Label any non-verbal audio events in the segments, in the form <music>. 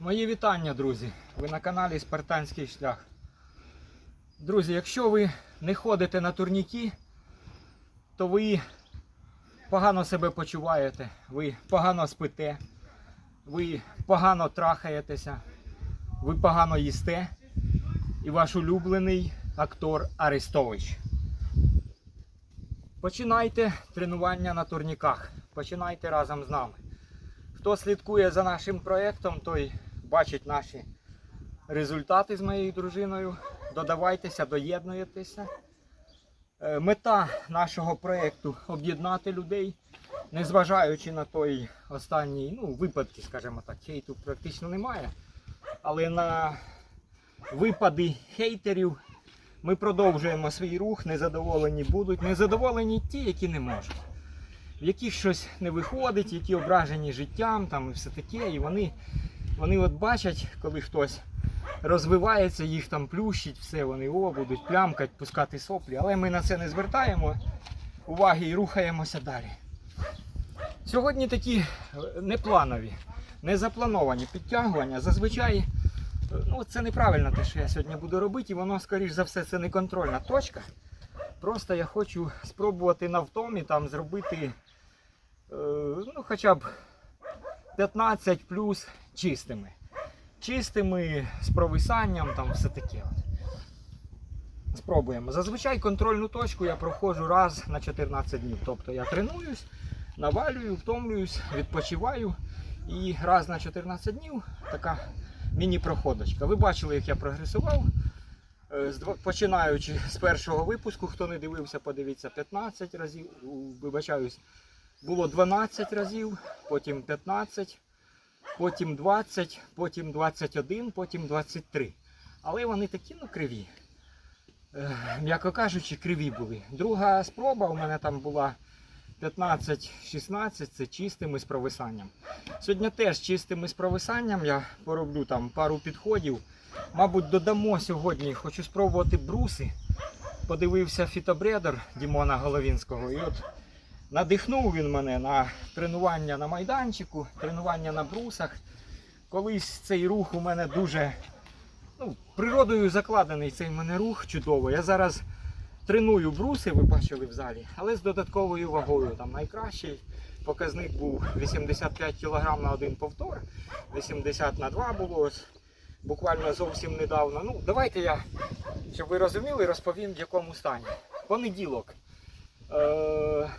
Мої вітання, друзі. Ви на каналі Спартанський шлях. Друзі, якщо ви не ходите на турніки, то ви погано себе почуваєте, ви погано спите, ви погано трахаєтеся, ви погано їсте. І ваш улюблений актор Арестович. Починайте тренування на турніках. Починайте разом з нами. Хто слідкує за нашим проєктом, той бачить наші результати з моєю дружиною. Додавайтеся, доєднуєтеся. Е, Мета нашого проєкту об'єднати людей, незважаючи на той останній ну, випадки, скажімо так, хейту практично немає. Але на випади хейтерів ми продовжуємо свій рух, незадоволені будуть. Незадоволені ті, які не можуть в яких щось не виходить, які ображені життям там і все таке. І вони, вони от бачать, коли хтось розвивається, їх там плющить, все, вони о, будуть плямкати, пускати соплі. Але ми на це не звертаємо уваги і рухаємося далі. Сьогодні такі е, непланові, незаплановані підтягування. Зазвичай е, ну, це неправильно те, що я сьогодні буду робити, і воно, скоріш за все, це не контрольна точка. Просто я хочу спробувати на втомі там зробити е, ну, хоча б 15 плюс чистими. Чистими з провисанням, там все таке. Спробуємо. Зазвичай контрольну точку я проходжу раз на 14 днів. Тобто я тренуюсь, навалюю, втомлююсь, відпочиваю. І раз на 14 днів така міні-проходочка. Ви бачили, як я прогресував. Е, Починаючи з першого випуску, хто не дивився, подивіться 15 разів. Вибачаюсь, було 12 разів, потім 15, потім 20, потім 21, потім 23. Але вони такі ну криві. Е, М'яко кажучи, криві були. Друга спроба у мене там була 15-16, це чистими з провисанням. Сьогодні теж чистими з провисанням я пороблю там пару підходів. Мабуть, додамо сьогодні. Хочу спробувати бруси. Подивився фітобредер Дімона Головінського. І от надихнув він мене на тренування на майданчику, тренування на брусах. Колись цей рух у мене дуже ну, природою закладений цей мене рух чудово. Я зараз треную бруси, ви бачили в залі, але з додатковою вагою. Там найкращий показник був 85 кг на один повтор, 80 на 2 було. буквально зовсім недавно. Ну, давайте я, щоб ви розуміли, розповім в якому стані. Понеділок. Е,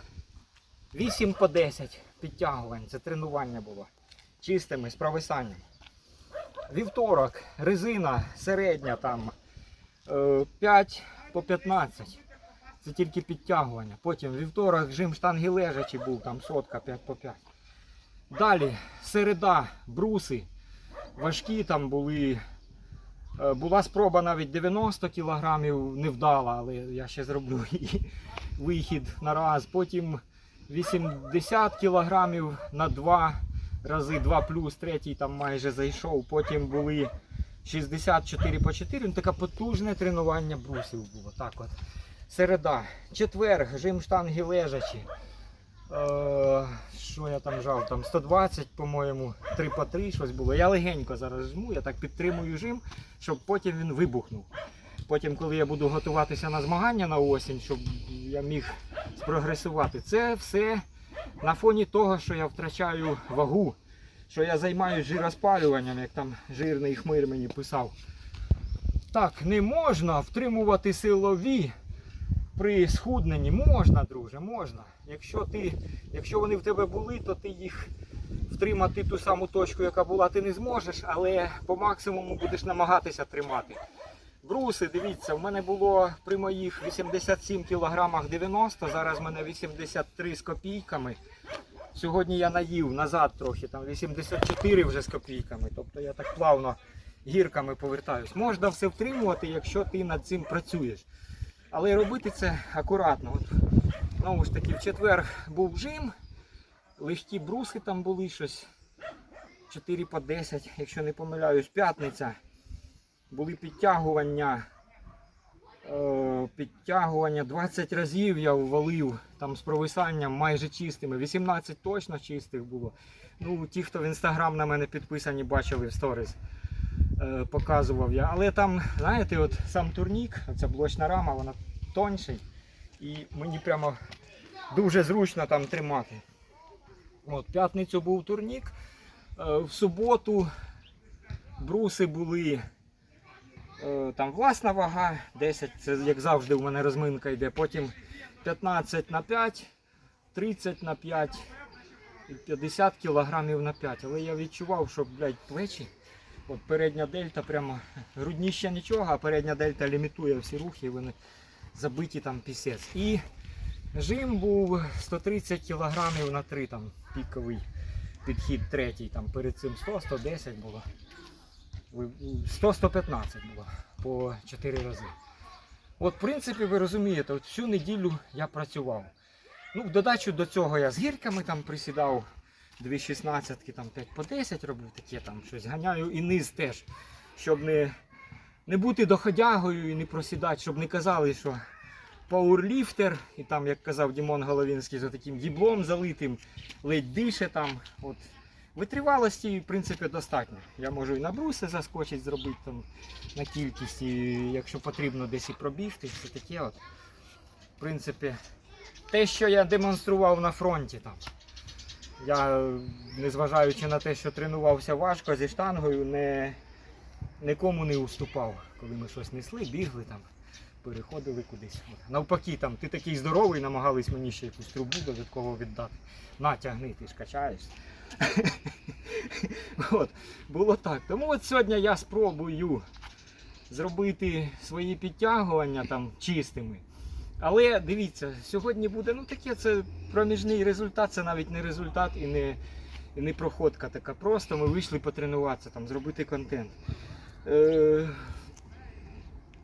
8 по 10 підтягувань. Це тренування було. Чистими, з провисанням. Вівторок, резина середня там е, 5 по 15. Це тільки підтягування. Потім вівторок жим штанги лежачі був, там сотка 5 по 5. Далі середа, бруси важкі там були. Е, Була спроба навіть 90 кілограмів невдала, але я ще зроблю <laughs> і вихід на раз. Потім 80 кілограмів на два рази, 2 плюс, третій там майже зайшов. Потім були 64 по 4. Ну, таке потужне тренування брусів було. Так от. Середа. Четвер, жим штанги лежачі. Е, що я там жав? Там 120, по-моєму, 3 по 3 щось було. Я легенько зараз жму, я так підтримую жим, щоб потім він вибухнув. Потім, коли я буду готуватися на змагання на осінь, щоб я міг спрогресувати. Це все на фоні того, що я втрачаю вагу, що я займаюся жироспалюванням, як там жирний хмир мені писав. Так, не можна втримувати силові при схудненні. Можна, друже, можна. Якщо, ти, якщо вони в тебе були, то ти їх втримати ту саму точку, яка була, ти не зможеш, але по максимуму будеш намагатися тримати. Бруси, дивіться, в мене було при моїх 87 кілограмах 90, зараз в мене 83 з копійками. Сьогодні я наїв назад трохи, там 84 вже з копійками. Тобто я так плавно гірками повертаюсь. Можна все втримувати, якщо ти над цим працюєш. Але робити це акуратно. От, знову ж таки, в четвер був жим, легкі бруси там були щось 4 по 10, якщо не помиляюсь, п'ятниця. Були підтягування Е, Підтягування 20 разів я ввалив там з провисанням майже чистими. 18 точно чистих було. Ну, ті, хто в інстаграм на мене підписані, бачили в сторіс. е, Показував я. Але там, знаєте, от сам турнік, ця блочна рама, вона тонший. І мені прямо дуже зручно там тримати. От, п'ятницю був турнік. Е, В суботу бруси були там власна вага, 10, це як завжди у мене розминка йде. Потім 15 на 5, 30 на 5, і 50 кілограмів на 5. Але я відчував, що блядь, плечі. От передня дельта прямо грудні ще нічого, а передня дельта лімітує всі рухи, вони забиті там пісець. І жим був 130 кілограмів на 3 там піковий підхід третій, там перед цим 100-110 було. 100-115 було по 4 рази. От, в принципі, ви розумієте, от всю неділю я працював. Ну, в додачу до цього я з гірками там присідав, 2,16, там 5 по 10 роблю, таке там щось ганяю і низ теж, щоб не, не бути доходягою і не просідати, щоб не казали, що пауерліфтер, і там, як казав Дімон Головінський, за таким діблом залитим, ледь дише там. От. Витривалості, в принципі, достатньо. Я можу і на бруси заскочити, зробити там на кількість, і якщо потрібно десь і пробігти, все таке. От. В принципі, те, що я демонстрував на фронті там. Я, незважаючи на те, що тренувався важко зі штангою, не, нікому не уступав, коли ми щось несли, бігли там, переходили кудись. От. Навпаки, там, ти такий здоровий, намагались мені ще якусь трубу додатково віддати. На, тягни, ти ж качаєшся. <laughs> От, було так. Тому от сьогодні я спробую зробити свої підтягування там чистими. Але дивіться, сьогодні буде ну таке це проміжний результат, це навіть не результат і не, і не проходка така. Просто ми вийшли потренуватися, там, зробити контент. Е,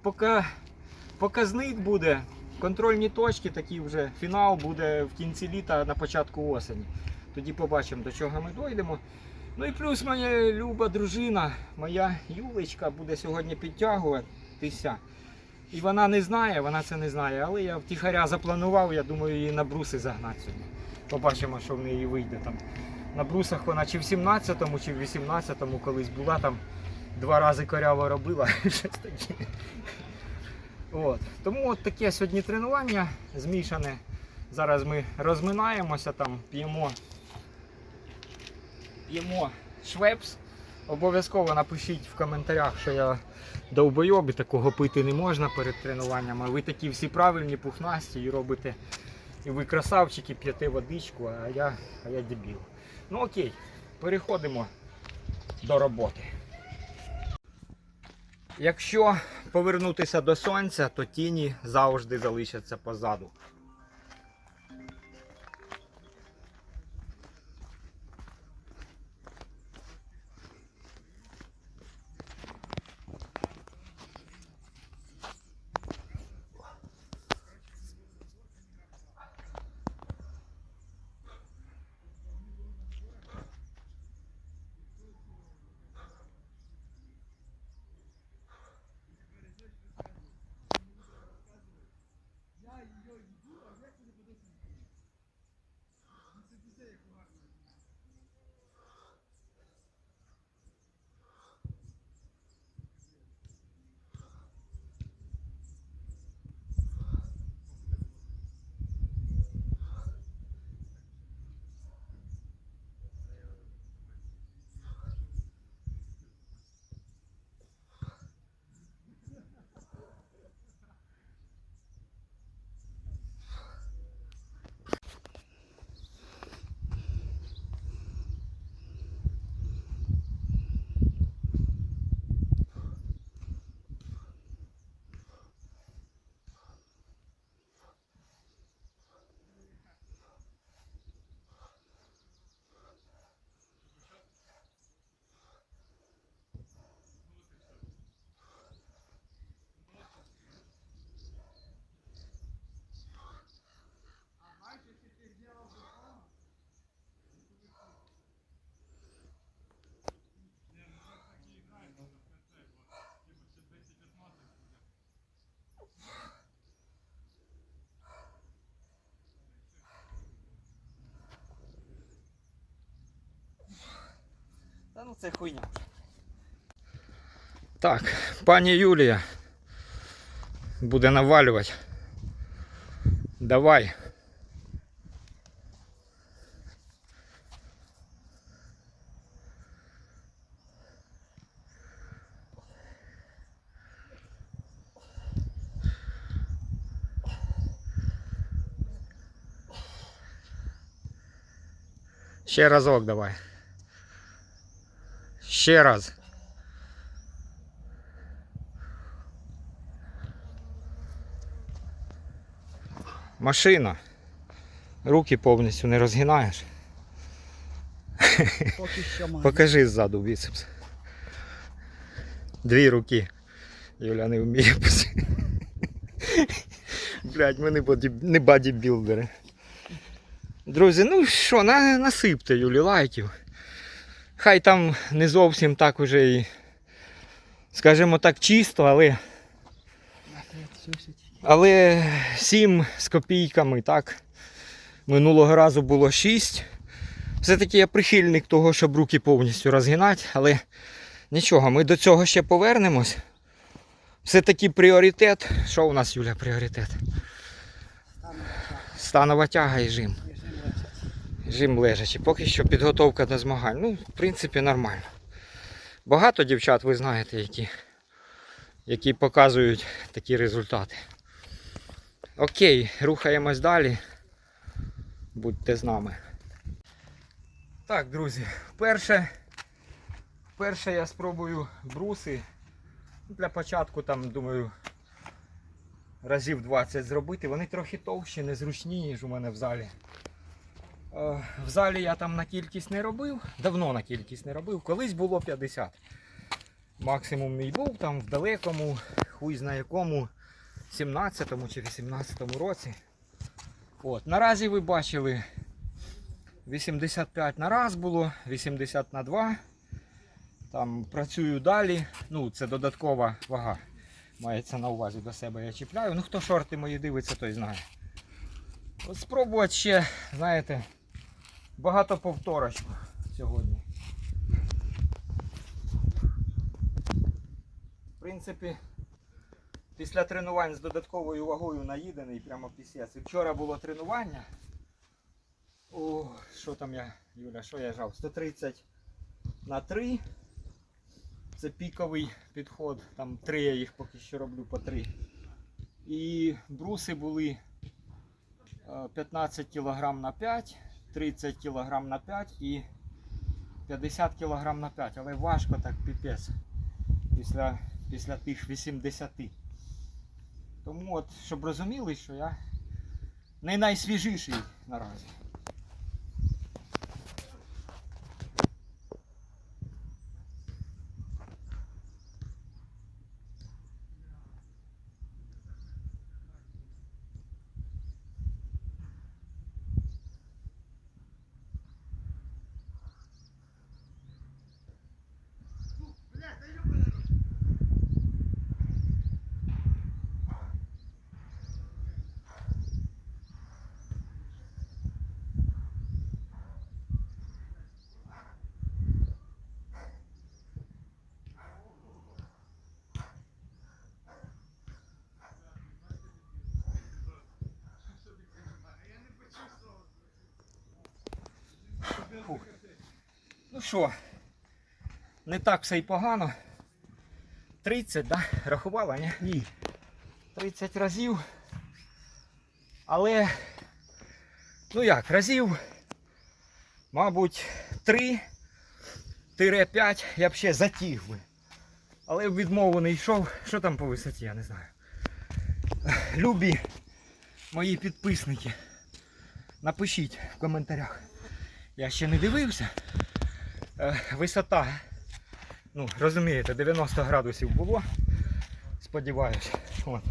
поки показник буде, контрольні точки, такі вже фінал буде в кінці літа на початку осені. Тоді побачимо, до чого ми дойдемо. Ну і плюс моя люба дружина, моя Юлечка, буде сьогодні підтягуватися. І вона не знає, вона це не знає, але я втіхаря запланував, я думаю, її на бруси загнати сьогодні. Побачимо, що в неї вийде там. На брусах вона чи в 17-му, чи в 18-му колись була там два рази коряво робила. <laughs> щось таке. От. Тому от таке сьогодні тренування змішане. Зараз ми розминаємося, там п'ємо п'ємо швепс. Обов'язково напишіть в коментарях, що я довбойоб такого пити не можна перед тренуванням. А ви такі всі правильні, пухнасті і робите. І ви красавчики, п'єте водичку, а я, а я дебіл. Ну окей, переходимо до роботи. Якщо повернутися до сонця, то тіні завжди залишаться позаду. Ну це хуйня. Так, пані Юлія буде навалювати. Давай. Ще разок давай. Ще раз. Машина. Руки повністю не розгинаєш. <laughs> Поки що маю. Покажи ззаду біцепс. Дві руки. Юля не вміє. пос- <laughs> Блядь, ми не, боді... не бадібілдери. Друзі, ну що, на... насипте Юлі лайків. Хай там не зовсім так уже і, скажімо так, чисто, але, але 7 з копійками, так. Минулого разу було 6. Все-таки я прихильник того, щоб руки повністю розгинати, але нічого, ми до цього ще повернемось. Все-таки пріоритет. Що у нас, Юля, пріоритет? Станова тяга і жим. Жим лежачи. Поки що підготовка до змагань. Ну, в принципі, нормально. Багато дівчат, ви знаєте, які, які показують такі результати. Окей, рухаємось далі. Будьте з нами. Так, друзі, вперше, вперше я спробую бруси. Для початку там, думаю, разів 20 зробити. Вони трохи товщі, незручні, ніж у мене в залі. Е, В залі я там на кількість не робив, давно на кількість не робив, колись було 50. Максимум мій був там в далекому, хуй зна якому, 17-му чи 18-му році. От, наразі ви бачили 85 на раз було, 80 на 2. Там працюю далі. Ну, це додаткова вага. Мається на увазі до себе я чіпляю. Ну хто шорти мої дивиться, той знає. От спробувати ще, знаєте, багато повторочку сьогодні. В принципі, після тренувань з додатковою вагою наїдений прямо пісець. І вчора було тренування. О, що там я, Юля, що я жав? 130 на 3. Це піковий підход. Там 3 я їх поки що роблю по 3. І бруси були е, 15 кг на 5, 30 кг на 5 і 50 кг на 5. Але важко так піпець після, після тих 80. Тому от, щоб розуміли, що я не найсвіжіший наразі. Ну що, не так все й погано. 30, да? Рахувала, ні? Ні. 30 разів. Але, ну як, разів, мабуть, 3-5 я б ще затіг би. Але в відмову не йшов. Що там по висоті, я не знаю. Любі мої підписники. Напишіть в коментарях. Я ще не дивився. Е, висота, ну, розумієте, 90 градусів було. Сподіваюсь. От.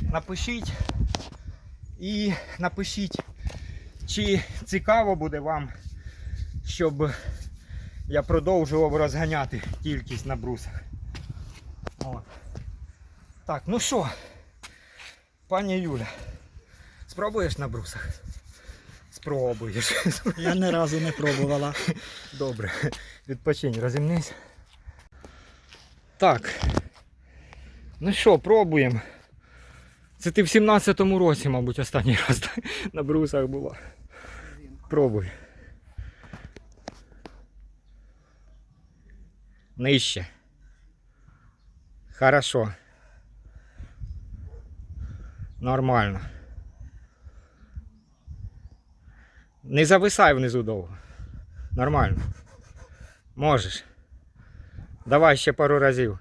Напишіть і напишіть, чи цікаво буде вам, щоб я продовжував розганяти кількість на брусах. От. Так, ну що, пані Юля, спробуєш на брусах? Спробуєш. Я ні разу не пробувала. Добре. Відпочинь, розімнись. Так. Ну що, пробуємо. Це ти в 17-му році, мабуть, останній раз <laughs> на брусах була. Пробуй. Нижче. Хорошо. Нормально. Не зависай внизу довго. Нормально. Можеш. Давай ще пару разів.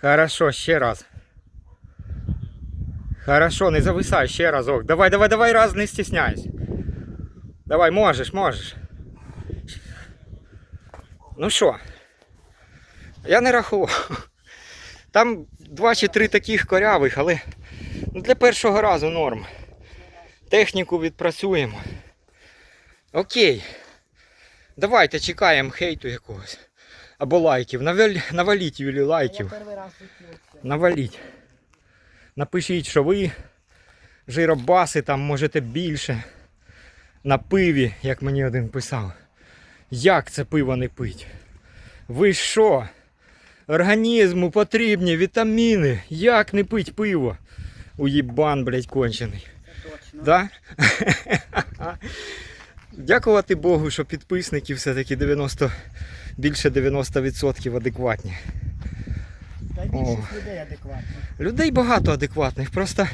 Хорошо, ще раз. Хорошо, не зависай ще разок. Давай, давай, давай, раз, не стісняйся. Давай, можеш, можеш. Ну що? Я не рахував. Там два чи три таких корявих, але ну, для першого разу норм. Техніку відпрацюємо. Окей. Давайте чекаємо хейту якогось. Або лайків. Наваліть Юлі лайків. Наваліть. Напишіть, що ви жиробаси там можете більше. На пиві, як мені один писав. Як це пиво не пить? Ви що? Організму потрібні вітаміни. Як не пить пиво? Уїбан, блядь, кончений. Да? Дякувати Богу, що підписники все-таки 90, більше 90% адекватні. Та більшість людей адекватно. Людей багато адекватних, просто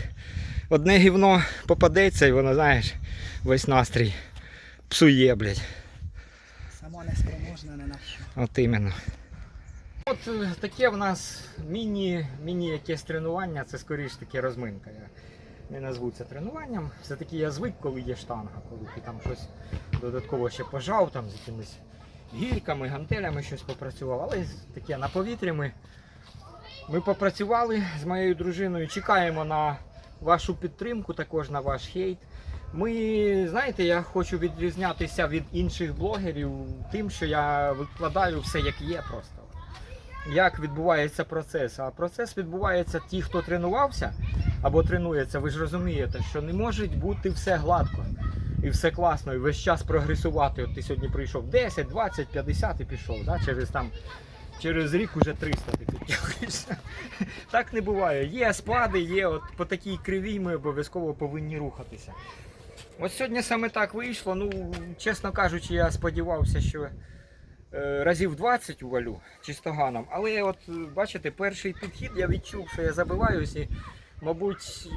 одне гівно попадеться і воно, знаєш, весь настрій псує, блядь. Само неспроможна не на що. От іменно. От е, таке в нас міні, міні якесь тренування, це скоріш таке розминка. Не назву це тренуванням. Все-таки я звик, коли є штанга, коли ти там щось додатково ще пожав, там з якимись гірками, гантелями щось попрацював. Але таке на повітрі ми, ми попрацювали з моєю дружиною. Чекаємо на вашу підтримку, також на ваш хейт. Ми, знаєте, я хочу відрізнятися від інших блогерів тим, що я викладаю все як є просто. Як відбувається процес. А процес відбувається ті, хто тренувався або тренується, ви ж розумієте, що не може бути все гладко і все класно, і весь час прогресувати. От ти сьогодні прийшов 10, 20, 50 і пішов. Да? Через там через рік уже 300 ти підтягуєшся. <laughs> Так не буває. Є спади, є от по такій кривій ми обов'язково повинні рухатися. От сьогодні саме так вийшло. Ну, чесно кажучи, я сподівався, що разів 20 увалю чистоганом. Але от е, бачите, перший підхід я відчув, що я забиваюсь і, мабуть,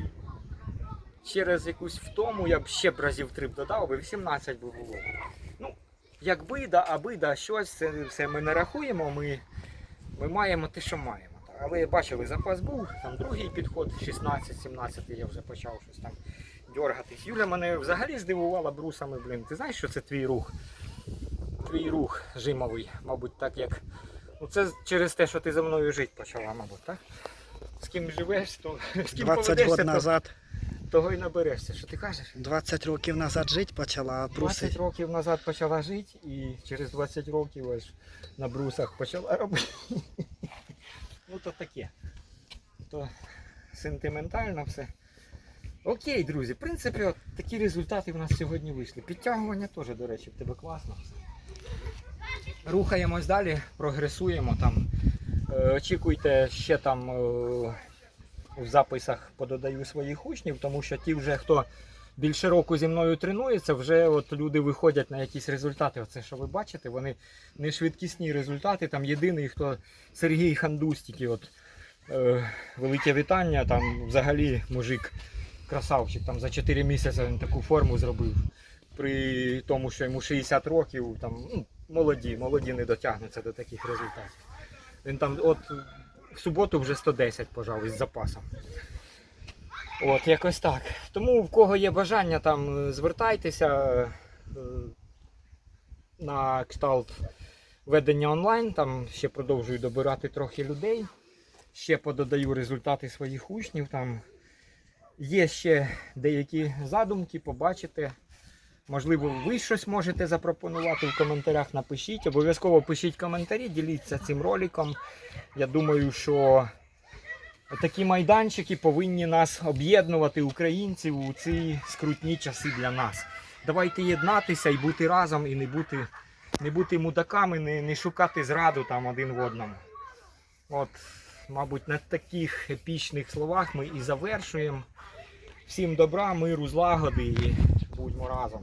через якусь втому я б ще б разів 3 б додав, би 18 би було. Ну, якби да, аби да, щось, це все ми не рахуємо, ми, ми маємо те, що маємо. Але бачили, запас був, там другий підход, 16-17 я вже почав щось там дергатись. Юля мене взагалі здивувала брусами, блін. Ти знаєш, що це твій рух? Твій рух жимовий, мабуть, так як. Ну це через те, що ти за мною жити почала, мабуть, так? З ким живеш, то з ким 20 поведешся, років то, назад, того й наберешся. Що ти кажеш? 20 років назад жити почала, а 20 років назад почала жити і через 20 років аж на брусах почала робити. <laughs> Ну то таке. То сентиментально все. Окей, друзі, в принципі, от такі результати в нас сьогодні вийшли. Підтягування теж, до речі, в тебе класно. Рухаємось далі, прогресуємо там. Е, Очікуйте ще там е, в записах пододаю своїх учнів, тому що ті вже хто більше року зі мною тренується, вже от люди виходять на якісь результати. Оце, що ви бачите, вони не швидкісні результати. Там єдиний, хто Сергій Хандустікий, от е, велике вітання. Там взагалі мужик, красавчик, там за 4 місяці він таку форму зробив. При тому, що йому 60 років, там ну, молоді, молоді не дотягнуться до таких результатів. Він там от в суботу вже 110 пожав із запасом. От, якось так. Тому в кого є бажання, там звертайтеся е, на кшталт ведення онлайн. Там ще продовжую добирати трохи людей. Ще пододаю результати своїх учнів. Там є ще деякі задумки, побачите. Можливо, ви щось можете запропонувати в коментарях. Напишіть. Обов'язково пишіть коментарі, діліться цим роликом. Я думаю, що такі майданчики повинні нас об'єднувати українців у ці скрутні часи для нас. Давайте єднатися і бути разом, і не бути не бути мудаками, не, не шукати зраду там один в одному. От, мабуть, на таких епічних словах ми і завершуємо. Всім добра, миру, злагоди і будьмо разом.